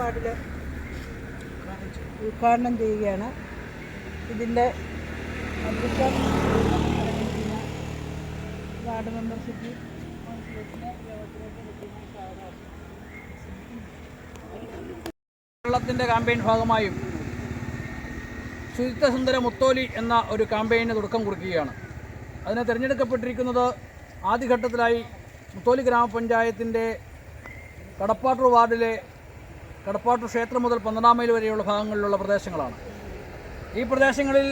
വാർഡിൽ ഉദ്ഘാടനം ചെയ്യുകയാണ്. ഇതിന്റെ വാർഡ് മെമ്പർഷിപ്പ് കേരളത്തിന്റെ ക്യാമ്പയിൻ ഭാഗമായും ശുചിത്വ സുന്ദര മുത്തോലി എന്ന ഒരു ക്യാമ്പയിന് തുടക്കം കുറിക്കുകയാണ്. അതിനെ തിരഞ്ഞെടുക്കപ്പെട്ടിരിക്കുന്നത് ആദ്യഘട്ടത്തിലായി മുത്തോലി ഗ്രാമപഞ്ചായത്തിന്റെ കടപ്പാട്ടൂർ വാർഡിലെ കടപ്പാട്ടൂർ ക്ഷേത്രം മുതൽ പന്ത്രണ്ടാം മൈൽ വരെയുള്ള ഭാഗങ്ങളിലുള്ള പ്രദേശങ്ങളാണ്. ഈ പ്രദേശങ്ങളിൽ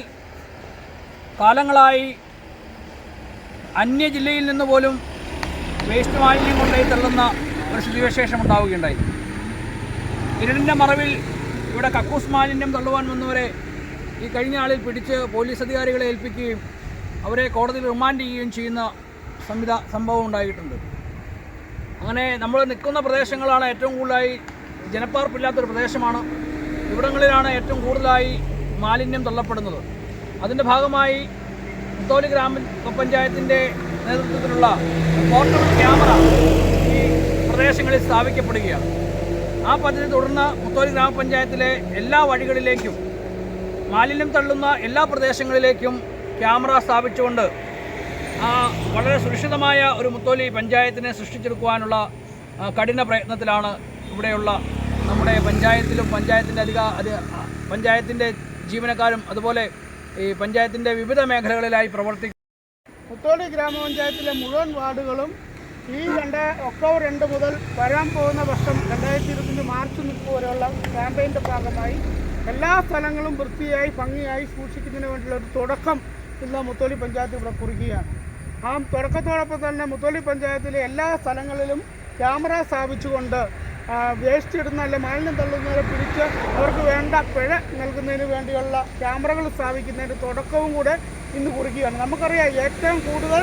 കാലങ്ങളായി അന്യ ജില്ലയിൽ നിന്ന് പോലും വേസ്റ്റ് മാലിന്യം കൊണ്ടുപോയി തള്ളുന്ന ഒരു സ്ഥിതിവിശേഷം ഉണ്ടാവുകയുണ്ടായി. ഇരുടിന്റെ മറവിൽ ഇവിടെ കക്കൂസ് മാലിന്യം തള്ളുവാൻ വന്നവരെ ഈ കഴിഞ്ഞ ആളിൽ പിടിച്ച് പോലീസ് അധികാരികളെ ഏൽപ്പിക്കുകയും അവരെ കോടതിയിൽ റിമാൻഡ് ചെയ്യുകയും ചെയ്യുന്ന സംവിധ സംഭവം ഉണ്ടായിട്ടുണ്ട്. അങ്ങനെ നമ്മൾ നിൽക്കുന്ന പ്രദേശങ്ങളാണ് ഏറ്റവും കൂടുതലായി ജനപ്പാർപ്പില്ലാത്തൊരു പ്രദേശമാണ്. ഇവിടങ്ങളിലാണ് ഏറ്റവും കൂടുതലായി മാലിന്യം തള്ളപ്പെടുന്നത്. അതിന്റെ ഭാഗമായി മുത്തോലി ഗ്രാമ പഞ്ചായത്തിന്റെ നേതൃത്വത്തിലുള്ള പോർട്ടബിൾ ക്യാമറ ഈ പ്രദേശങ്ങളിൽ സ്ഥാപിക്കപ്പെടുകയാണ്. ആ പദ്ധതി തുടർന്ന് മുത്തോലി ഗ്രാമപഞ്ചായത്തിലെ എല്ലാ വഴികളിലേക്കും മാലിന്യം തള്ളുന്ന എല്ലാ പ്രദേശങ്ങളിലേക്കും ക്യാമറ സ്ഥാപിച്ചുകൊണ്ട് വളരെ സുരക്ഷിതമായ ഒരു മുത്തോലി പഞ്ചായത്തിനെ സൃഷ്ടിച്ചെടുക്കുവാനുള്ള കഠിന പ്രയത്നത്തിലാണ് ഇവിടെയുള്ള നമ്മുടെ പഞ്ചായത്തിലും പഞ്ചായത്തിന്റെ അധിക പഞ്ചായത്തിന്റെ ജീവനക്കാരും അതുപോലെ ഈ പഞ്ചായത്തിന്റെ വിവിധ മേഖലകളിലായി പ്രവർത്തിക്കുന്ന മുത്തോലി ഗ്രാമപഞ്ചായത്തിലെ മുഴുവൻ വാർഡുകളും ഈ രണ്ട് ഒക്ടോബർ രണ്ട് മുതൽ വരാൻ പോകുന്ന വർഷം രണ്ടായിരത്തി ഇരുപത്തിന്റെ മാർച്ച് മുപ്പത് വരെയുള്ള ക്യാമ്പയിന്റെ ഭാഗമായി എല്ലാ സ്ഥലങ്ങളും വൃത്തിയായി ഭംഗിയായി സൂക്ഷിക്കുന്നതിന് വേണ്ടിയുള്ള ഒരു തുടക്കം ഇന്ന് മുത്തോലി പഞ്ചായത്ത് ഇവിടെ കുറിക്കുകയാണ്. ആ തുടക്കത്തോടൊപ്പം തന്നെ മുത്തോലി പഞ്ചായത്തിലെ എല്ലാ സ്ഥലങ്ങളിലും ക്യാമറ സ്ഥാപിച്ചുകൊണ്ട് വേസ്റ്റ് ഇടുന്ന അല്ലെ മാലിന്യം തള്ളുന്നവരെ പിടിച്ച് അവർക്ക് വേണ്ട പിഴ നൽകുന്നതിന് വേണ്ടിയുള്ള ക്യാമറകൾ സ്ഥാപിക്കുന്നതിന്റെ തുടക്കവും കൂടെ ഇന്ന് കുറിക്കുകയാണ്. നമുക്കറിയാം ഏറ്റവും കൂടുതൽ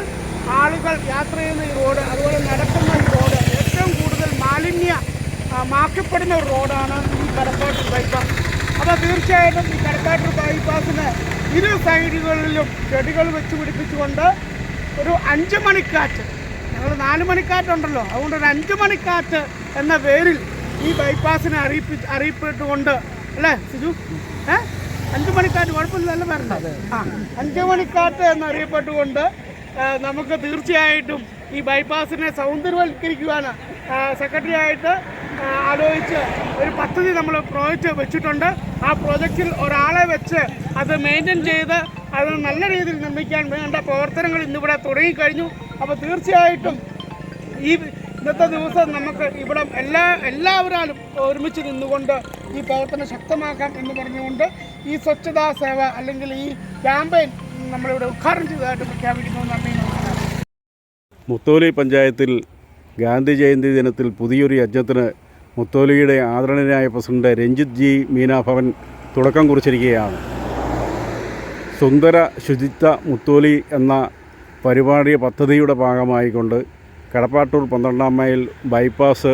ആളുകൾ യാത്ര ചെയ്യുന്ന ഈ റോഡ് അതുപോലെ നടക്കുന്ന ഈ റോഡ് ഏറ്റവും കൂടുതൽ മാലിന്യ മാക്കപ്പെടുന്ന ഒരു റോഡാണ് ഈ കടപ്പാട്ട് ബൈപ്പാസ്. അപ്പോൾ തീർച്ചയായിട്ടും ഈ കടക്കാട്ടൂർ ബൈപ്പാസിന് ഇരു സൈഡുകളിലും ചെടികൾ വെച്ച് പിടിപ്പിച്ചുകൊണ്ട് ഒരു അഞ്ച് മണിക്കാറ്റ് ഞങ്ങൾ നാല് മണിക്കാറ്റുണ്ടല്ലോ അതുകൊണ്ട് ഒരു അഞ്ച് മണിക്കാറ്റ് എന്ന പേരിൽ ഈ ബൈപ്പാസിനെ അറിയിപ്പി അറിയിപ്പെട്ടുകൊണ്ട് അല്ലേ സിജു? ഏ? അഞ്ച് മണിക്കാറ്റ് കുഴപ്പമില്ലല്ലോ പറഞ്ഞത് ആ അഞ്ച് മണിക്കാറ്റ് എന്നറിയപ്പെട്ടുകൊണ്ട് നമുക്ക് തീർച്ചയായിട്ടും ഈ ബൈപ്പാസിനെ സൗന്ദര്യവൽക്കരിക്കുവാൻ സെക്രട്ടറി ആയിട്ട് ആലോചിച്ച് ഒരു പദ്ധതി നമ്മൾ പ്രോജക്റ്റ് വെച്ചിട്ടുണ്ട്. ആ പ്രോജക്റ്റിൽ ഒരാളെ വെച്ച് അത് മെയിന്റെയിൻ ചെയ്ത് അത് നല്ല രീതിയിൽ നിർമ്മിക്കാൻ വേണ്ട പ്രവർത്തനങ്ങൾ ഇന്നിവിടെ തുടങ്ങിക്കഴിഞ്ഞു. അപ്പോൾ തീർച്ചയായിട്ടും ഈ ഇന്നത്തെ ദിവസം നമുക്ക് ഇവിടെ എല്ലാ എല്ലാവരും ഒരുമിച്ച് നിന്നുകൊണ്ട് ഈ പ്രവർത്തനം ശക്തമാക്കാം എന്ന് പറഞ്ഞുകൊണ്ട് ഈ സ്വച്ഛതാ സേവ അല്ലെങ്കിൽ ഈ ക്യാമ്പയിൻ നമ്മളിവിടെ ഉദ്ഘാടനം ചെയ്തതായിട്ട് പ്രഖ്യാപിക്കുന്നു. നന്ദി മുത്തോലി പഞ്ചായത്തിൽ ഗാന്ധി ജയന്തി ദിനത്തിൽ പുതിയൊരു യജ്ഞത്തിന് മുത്തോലിയുടെ ആദരണീയനായ പ്രസിഡന്റ് രഞ്ജിത്ത് ജി മീനാഭവൻ തുടക്കം കുറിച്ചിരിക്കുകയാണ്. സുന്ദര ശുചിത്വ മുത്തോലി എന്ന പരിപാടി പദ്ധതിയുടെ ഭാഗമായിക്കൊണ്ട് കടപ്പാട്ടൂർ പന്ത്രണ്ടാം മൈൽ ബൈപ്പാസ്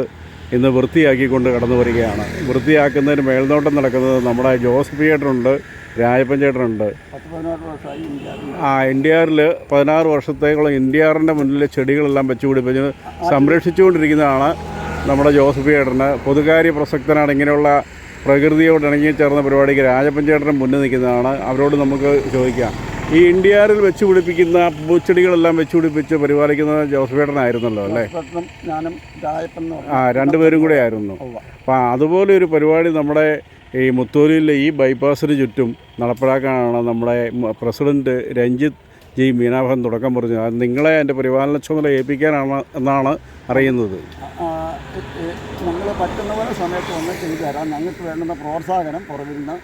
ഇന്ന് വൃത്തിയാക്കിക്കൊണ്ട് കടന്നു വരികയാണ്. വൃത്തിയാക്കുന്നതിന് മേൽനോട്ടം നടക്കുന്നത് നമ്മുടെ ജോസഫ് ചേട്ടനുണ്ട് രാജപ്പൻ ചേട്ടനുണ്ട്. ആ എൻ ഡി ആറിൽ പതിനാറ് വർഷത്തേക്കുള്ള എൻ ഡി ആറിന്റെ മുന്നിൽ ചെടികളെല്ലാം വെച്ചുപിടിപ്പിച്ച് സംരക്ഷിച്ചുകൊണ്ടിരിക്കുന്നതാണ് നമ്മുടെ ജോസഫ് ചേട്ടന് പൊതുകാര്യ പ്രസക്തനാണ്. ഇങ്ങനെയുള്ള പ്രകൃതിയോട് ഇണങ്ങി ചേർന്ന പരിപാടിക്ക് രാജപ്പൻ ചേട്ടൻ മുന്നിൽ നിൽക്കുന്നതാണ്. അവരോട് നമുക്ക് ചോദിക്കാം. ഈ ഇന്ത്യയിൽ വെച്ച് പിടിപ്പിക്കുന്ന പൂച്ചെടികളെല്ലാം വെച്ച് പിടിപ്പിച്ച് പരിപാലിക്കുന്നത് ജോസഫ് ചേട്ടനായിരുന്നല്ലോ അല്ലേ? ഞാനും ആ രണ്ടുപേരും കൂടെ ആയിരുന്നു. അപ്പം അതുപോലെ ഒരു പരിപാടി നമ്മുടെ ഈ മുത്തൂരിലെ ഈ ബൈപ്പാസിന് ചുറ്റും നടപ്പിലാക്കാനാണ് നമ്മുടെ പ്രസിഡന്റ് പ്രസിഡന്റ് രഞ്ജിത്ത് ജി മീനാഭൻ തുടക്കം പറഞ്ഞത് നിങ്ങളെ എന്റെ പരിപാലന ചുമതല ഏൽപ്പിക്കാനാണ് എന്നാണ് അറിയുന്നത്. ഞങ്ങൾ പറ്റുന്ന പോലെ സമയത്ത് ഒന്ന് ചെയ്തു തരാം. ഞങ്ങൾക്ക് വേണ്ടുന്ന പ്രോത്സാഹനം പുറകിൽ നിന്ന്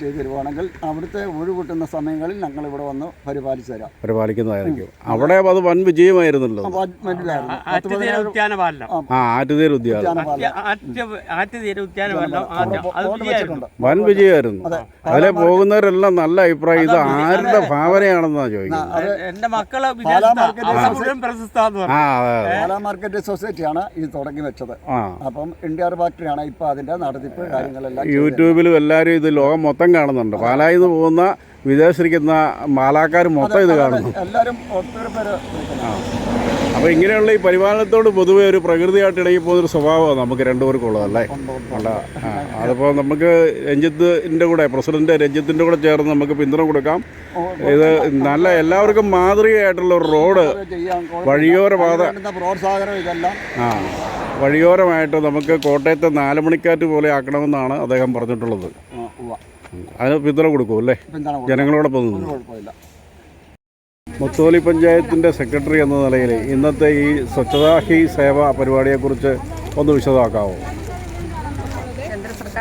ചെയ്തു തരുവാണെങ്കിൽ അവിടുത്തെ ഒഴിവിട്ടുന്ന സമയങ്ങളിൽ ഞങ്ങൾ ഇവിടെ വന്ന് പരിപാലിച്ചു തരാം. പരിപാലിക്കുന്നതായിരിക്കും. അവിടെ അത് വൻ വിജയമായിരുന്നല്ലോ. വൻ വിജയമായിരുന്നു. അതെ. അതിലെ പോകുന്നവരെല്ലാം നല്ല അഭിപ്രായം. ഇത് ആരുടെ ഭാവനയാണെന്നാണ് ചോദിക്കുന്നത്? അത് എന്റെ മക്കൾ. പാലാ മാർക്കറ്റ് സൊസൈറ്റിയാണ് ഇത് തുടങ്ങി വെച്ചത്. ആ. അപ്പം ഇന്ത്യ ഫാക്ടറിയാണ് ഇപ്പൊ അതിന്റെ നടത്തിപ്പ് കാര്യങ്ങളെല്ലാം യൂട്യൂബിലും എല്ലാവരും ഇത് ലോകം മൊത്തം കാണുന്നുണ്ട്. പാലായിൽ നിന്ന് പോകുന്ന വിദേശിക്കുന്ന മാലാക്കാർ മൊത്തം ഇത് കാണുന്നു. എല്ലാവരും ഒത്തിരി പേര് അപ്പോൾ ഇങ്ങനെയുള്ള ഈ പരിപാലനത്തോട് പൊതുവെ ഒരു പ്രകൃതിയായിട്ട് ഇടയിൽ പോകുന്നൊരു സ്വഭാവമാണ് നമുക്ക് രണ്ടുപേർക്കുള്ളതല്ലേ? ഉള്ളതല്ലേ അതിപ്പോൾ നമുക്ക് രഞ്ജിത്തിന്റെ കൂടെ പ്രസിഡന്റ് രഞ്ജിത്തിന്റെ കൂടെ ചേർന്ന് നമുക്ക് പിന്തുണ കൊടുക്കാം. ഇത് നല്ല എല്ലാവർക്കും മാതൃകയായിട്ടുള്ള ഒരു റോഡ് വഴിയോര പാത പ്രോത്സാഹനം ഇതെല്ലാം. ആ. വഴിയോരമായിട്ട് നമുക്ക് കോട്ടയത്തെ നാല് മണിക്കാറ്റ് പോലെ ആക്കണമെന്നാണ് അദ്ദേഹം പറഞ്ഞിട്ടുള്ളത്. അതിന് പിന്തുണ കൊടുക്കും അല്ലേ? ജനങ്ങളോടൊപ്പം നിന്ന്. മുത്തോലി പഞ്ചായത്തിന്റെ സെക്രട്ടറി എന്ന നിലയിൽ ഇന്നത്തെ ഈ സ്വച്ഛതാ ഹി സേവ പരിപാടിയെക്കുറിച്ച് ഒന്ന് വിശദമാക്കാമോ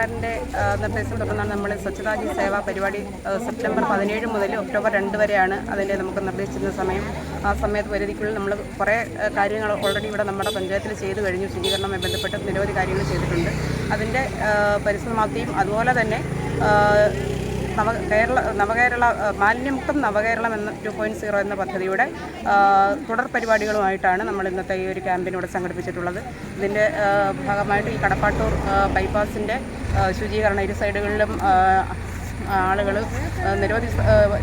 സർക്കാരിന്റെ ആ, നിർദ്ദേശം തുടർന്നാണ് നമ്മൾ സ്വച്ഛതാ ഹി സേവ പരിപാടി സെപ്റ്റംബർ പതിനേഴ് മുതൽ ഒക്ടോബർ രണ്ട് വരെയാണ് അതിന്റെ നമുക്ക് നിർദ്ദേശിച്ചിരുന്ന സമയം. ആ സമയത്ത് പരിധിക്കുള്ളിൽ നമ്മൾ കുറേ കാര്യങ്ങൾ ഓൾറെഡി ഇവിടെ നമ്മുടെ പഞ്ചായത്തിൽ ചെയ്തു കഴിഞ്ഞു. ശുചീകരണവുമായി ബന്ധപ്പെട്ട് നിരവധി കാര്യങ്ങൾ ചെയ്തിട്ടുണ്ട്. അതിന്റെ ആ, പരിസമാപ്തിയും അതുപോലെ തന്നെ നവ കേരള നവകേരള മാലിന്യമുക്തം നവകേരളം എന്ന ടു പോയിന്റ് സീറോ എന്ന പദ്ധതിയുടെ തുടർ പരിപാടികളുമായിട്ടാണ് നമ്മൾ ഇന്നത്തെ ഈ ഒരു ക്യാമ്പയിൻ ഇവിടെ സംഘടിപ്പിച്ചിട്ടുള്ളത്. ഇതിന്റെ ഭാഗമായിട്ട് ഈ കടപ്പാട്ടൂർ ബൈപ്പാസിന്റെ ശുചീകരണം ഇരു സൈഡുകളിലും ആളുകൾ നിരവധി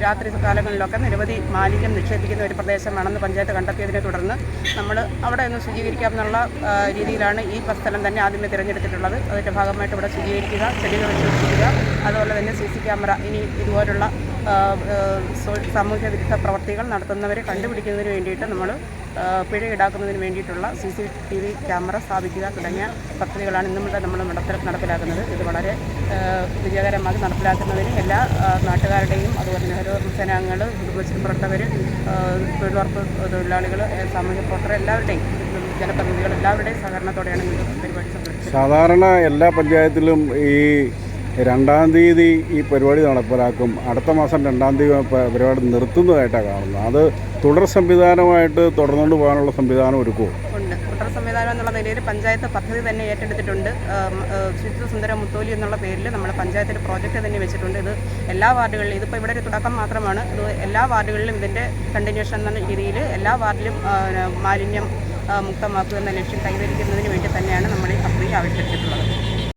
രാത്രി കാലങ്ങളിലൊക്കെ നിരവധി മാലിന്യം നിക്ഷേപിക്കുന്ന ഒരു പ്രദേശമാണെന്ന് പഞ്ചായത്ത് കണ്ടെത്തിയതിനെ തുടർന്ന് നമ്മൾ അവിടെ ഒന്ന് ശുചീകരിക്കാമെന്നുള്ള എന്നുള്ള രീതിയിലാണ് ഈ സ്ഥലം തന്നെ ആദ്യമേ തിരഞ്ഞെടുത്തിട്ടുള്ളത്. അതിന്റെ ഭാഗമായിട്ട് ഇവിടെ ശുചീകരിക്കുക ചെടികൾ സൂക്ഷിക്കുക അതുപോലെ തന്നെ സി സി ക്യാമറ ഇനി ഇതുപോലുള്ള സാമൂഹ്യ വിരുദ്ധ പ്രവർത്തികൾ നടത്തുന്നവരെ കണ്ടുപിടിക്കുന്നതിന് വേണ്ടിയിട്ട് നമ്മൾ പിഴ ഈടാക്കുന്നതിന് വേണ്ടിയിട്ടുള്ള C C T V camera സ്ഥാപിക്കുക തുടങ്ങിയ പദ്ധതികളാണ് ഇന്നും ഇവിടെ നമ്മൾ നടപ്പിലാക്കുന്നത്. ഇത് വളരെ വിജയകരമായി നടപ്പിലാക്കുന്നതിന് എല്ലാ നാട്ടുകാരുടെയും അതുപോലെ ഹരിത സേനാംഗങ്ങൾ കുടുംബശ്രീ പ്രവർത്തകർ തൊഴിലുറപ്പ് തൊഴിലാളികൾ സാമൂഹ്യ പ്രവർത്തകർ എല്ലാവരുടെയും ജനപ്രതിനിധികൾ എല്ലാവരുടെയും സഹകരണത്തോടെയാണ് പരിപാടി സാധാരണ എല്ലാ പഞ്ചായത്തിലും ഈ രണ്ടാം തീയതി ഈ പരിപാടി നടപ്പിലാക്കും. അടുത്ത മാസം രണ്ടാം തീയതി പരിപാടി നിർത്തുന്നതായിട്ടാണ് കാണുന്നത്. അത് തുടർ സംവിധാനമായിട്ട് തുടർന്നുകൊണ്ട് പോകാനുള്ള സംവിധാനം ഒരുക്കുമോ കുട്ടർ സംവിധാനം എന്നുള്ള നിലയിൽ പഞ്ചായത്ത് പദ്ധതി തന്നെ ഏറ്റെടുത്തിട്ടുണ്ട്. ശുചിത്വ സുന്ദര മുത്തോലി എന്നുള്ള പേരിൽ നമ്മൾ പഞ്ചായത്തിൽ പ്രോജക്റ്റ് തന്നെ വെച്ചിട്ടുണ്ട്. ഇത് എല്ലാ വാർഡുകളിലും ഇതിപ്പോൾ ഇവിടെ ഒരു തുടക്കം മാത്രമാണ്. ഇത് എല്ലാ വാർഡുകളിലും ഇതിന്റെ കണ്ടിന്യൂഷൻ എന്ന രീതിയിൽ എല്ലാ വാർഡിലും മാലിന്യം മുക്തമാക്കുക എന്ന ലക്ഷ്യം കൈവരിക്കുന്നതിന് വേണ്ടി തന്നെയാണ് നമ്മൾ ഈ പദ്ധതി ആവിഷ്കരിച്ചിട്ടുള്ളത്.